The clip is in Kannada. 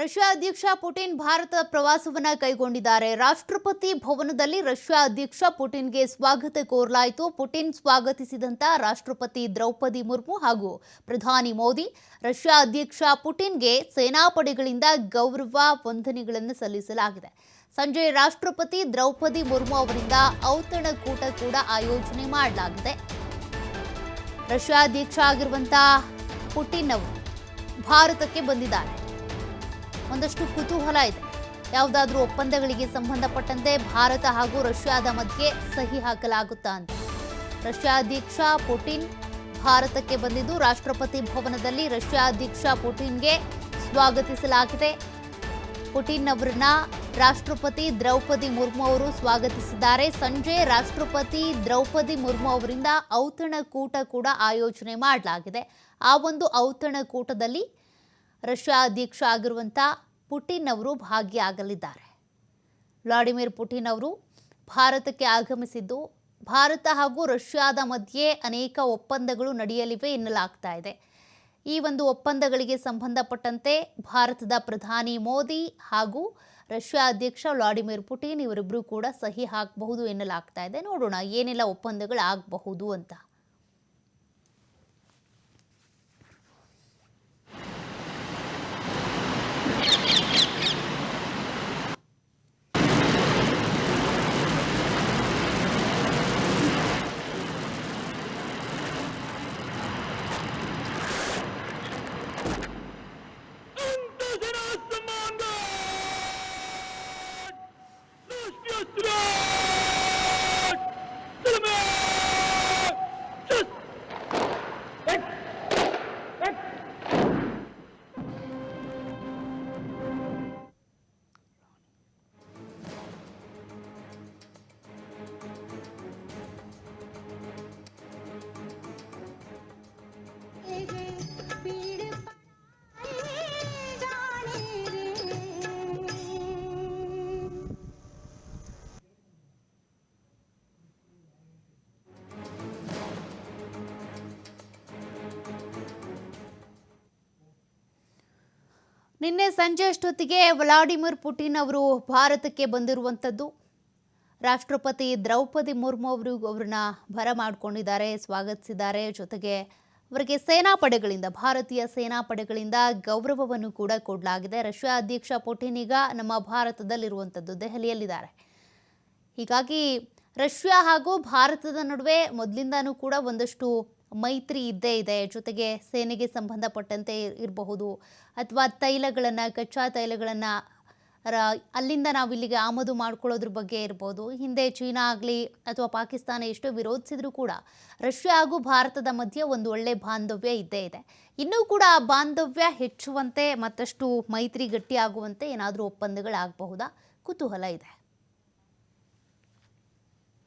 ರಷ್ಯಾ ಅಧ್ಯಕ್ಷ ಪುಟಿನ್ ಭಾರತ ಪ್ರವಾಸವನ್ನು ಕೈಗೊಂಡಿದ್ದಾರೆ. ರಾಷ್ಟ್ರಪತಿ ಭವನದಲ್ಲಿ ರಷ್ಯಾ ಅಧ್ಯಕ್ಷ ಪುಟಿನ್ಗೆ ಸ್ವಾಗತ ಕೋರಲಾಯಿತು. ಪುಟಿನ್ ಸ್ವಾಗತಿಸಿದಂತ ರಾಷ್ಟ್ರಪತಿ ದ್ರೌಪದಿ ಮುರ್ಮು ಹಾಗೂ ಪ್ರಧಾನಿ ಮೋದಿ, ರಷ್ಯಾ ಅಧ್ಯಕ್ಷ ಪುಟಿನ್ಗೆ ಸೇನಾಪಡೆಗಳಿಂದ ಗೌರವ ವಂದನೆಗಳನ್ನು ಸಲ್ಲಿಸಲಾಗಿದೆ. ಸಂಜೆ ರಾಷ್ಟ್ರಪತಿ ದ್ರೌಪದಿ ಮುರ್ಮು ಅವರಿಂದ ಔತಣಕೂಟ ಕೂಡ ಆಯೋಜನೆ ಮಾಡಲಾಗಿದೆ. ರಷ್ಯಾ ಅಧ್ಯಕ್ಷ ಆಗಿರುವಂತಹ ಪುಟಿನ್ ಅವರು ಭಾರತಕ್ಕೆ ಬಂದಿದ್ದಾರೆ. ಒಂದಷ್ಟು ಕುತೂಹಲ ಇದೆ. ಯಾವುದಾದ್ರೂ ಒಪ್ಪಂದಗಳಿಗೆ ಸಂಬಂಧಪಟ್ಟಂತೆ ಭಾರತ ಹಾಗೂ ರಷ್ಯಾದ ಮಧ್ಯೆ ಸಹಿ ಹಾಕಲಾಗುತ್ತಾ ಅಂತ. ರಷ್ಯಾ ಅಧ್ಯಕ್ಷ ಪುಟಿನ್ ಭಾರತಕ್ಕೆ ಬಂದಿದ್ದು, ರಾಷ್ಟ್ರಪತಿ ಭವನದಲ್ಲಿ ರಷ್ಯಾ ಅಧ್ಯಕ್ಷ ಪುಟಿನ್ಗೆ ಸ್ವಾಗತಿಸಲಾಗಿದೆ. ಪುಟಿನ್ ಅವರನ್ನ ರಾಷ್ಟ್ರಪತಿ ದ್ರೌಪದಿ ಮುರ್ಮು ಅವರು ಸ್ವಾಗತಿಸಿದ್ದಾರೆ. ಸಂಜೆ ರಾಷ್ಟ್ರಪತಿ ದ್ರೌಪದಿ ಮುರ್ಮು ಅವರಿಂದ ಔತಣಕೂಟ ಕೂಡ ಆಯೋಜನೆ ಮಾಡಲಾಗಿದೆ. ಆ ಒಂದು ಔತಣಕೂಟದಲ್ಲಿ ರಷ್ಯಾ ಅಧ್ಯಕ್ಷ ಆಗಿರುವಂಥ ಪುಟಿನ್ ಅವರು ಭಾಗಿಯಾಗಲಿದ್ದಾರೆ. ವ್ಲಾಡಿಮಿರ್ ಪುಟಿನ್ ಅವರು ಭಾರತಕ್ಕೆ ಆಗಮಿಸಿದ್ದು, ಭಾರತ ಹಾಗೂ ರಷ್ಯಾದ ಮಧ್ಯೆ ಅನೇಕ ಒಪ್ಪಂದಗಳು ನಡೆಯಲಿವೆ ಎನ್ನಲಾಗ್ತಾ ಇದೆ. ಈ ಒಂದು ಒಪ್ಪಂದಗಳಿಗೆ ಸಂಬಂಧಪಟ್ಟಂತೆ ಭಾರತದ ಪ್ರಧಾನಿ ಮೋದಿ ಹಾಗೂ ರಷ್ಯಾ ಅಧ್ಯಕ್ಷ ವ್ಲಾಡಿಮಿರ್ ಪುಟಿನ್ ಇವರಿಬ್ಬರೂ ಕೂಡ ಸಹಿ ಹಾಕಬಹುದು ಎನ್ನಲಾಗ್ತಾ ಇದೆ. ನೋಡೋಣ ಏನೆಲ್ಲ ಒಪ್ಪಂದಗಳು ಆಗಬಹುದು ಅಂತ. ನಿನ್ನೆ ಸಂಜೆ ಅಷ್ಟೊತ್ತಿಗೆ ವ್ಲಾಡಿಮಿರ್ ಪುಟಿನ್ ಅವರು ಭಾರತಕ್ಕೆ ಬಂದಿರುವಂಥದ್ದು. ರಾಷ್ಟ್ರಪತಿ ದ್ರೌಪದಿ ಮುರ್ಮು ಅವರು ಅವ್ರನ್ನ ಬರಮಾಡಿಕೊಂಡಿದ್ದಾರೆ ಸ್ವಾಗತಿಸಿದ್ದಾರೆ. ಜೊತೆಗೆ ಅವರಿಗೆ ಸೇನಾಪಡೆಗಳಿಂದ, ಭಾರತೀಯ ಸೇನಾಪಡೆಗಳಿಂದ ಗೌರವವನ್ನು ಕೂಡ ಕೊಡಲಾಗಿದೆ. ರಷ್ಯಾ ಅಧ್ಯಕ್ಷ ಪುಟಿನ್ ಈಗ ನಮ್ಮ ಭಾರತದಲ್ಲಿರುವಂಥದ್ದು, ದೆಹಲಿಯಲ್ಲಿದ್ದಾರೆ. ಹೀಗಾಗಿ ರಷ್ಯಾ ಹಾಗೂ ಭಾರತದ ನಡುವೆ ಮೊದಲಿಂದಾನೂ ಕೂಡ ಒಂದಷ್ಟು ಮೈತ್ರಿ ಇದ್ದೇ ಇದೆ, ಜೊತೆಗೆ ಸೇನೆಗೆ ಸಂಬಂಧಪಟ್ಟಂತೆ ಇರಬಹುದು ಅಥವಾ ತೈಲಗಳನ್ನು, ಕಚ್ಚಾ ತೈಲಗಳನ್ನು ಅಲ್ಲಿಂದ ನಾವು ಇಲ್ಲಿಗೆ ಆಮದು ಮಾಡ್ಕೊಳ್ಳೋದ್ರ ಬಗ್ಗೆ ಇರ್ಬೋದು. ಹಿಂದೆ ಚೀನಾ ಆಗಲಿ ಅಥವಾ ಪಾಕಿಸ್ತಾನ ಎಷ್ಟೋ ವಿರೋಧಿಸಿದ್ರು ಕೂಡ ರಷ್ಯಾ ಹಾಗೂ ಭಾರತದ ಮಧ್ಯೆ ಒಂದು ಒಳ್ಳೆ ಬಾಂಧವ್ಯ ಇದ್ದೇ ಇದೆ. ಇನ್ನೂ ಕೂಡ ಆ ಬಾಂಧವ್ಯ ಹೆಚ್ಚುವಂತೆ ಮತ್ತಷ್ಟು ಮೈತ್ರಿ ಗಟ್ಟಿಯಾಗುವಂತೆ ಏನಾದರೂ ಒಪ್ಪಂದಗಳಾಗಬಹುದಾ? ಕುತೂಹಲ ಇದೆ.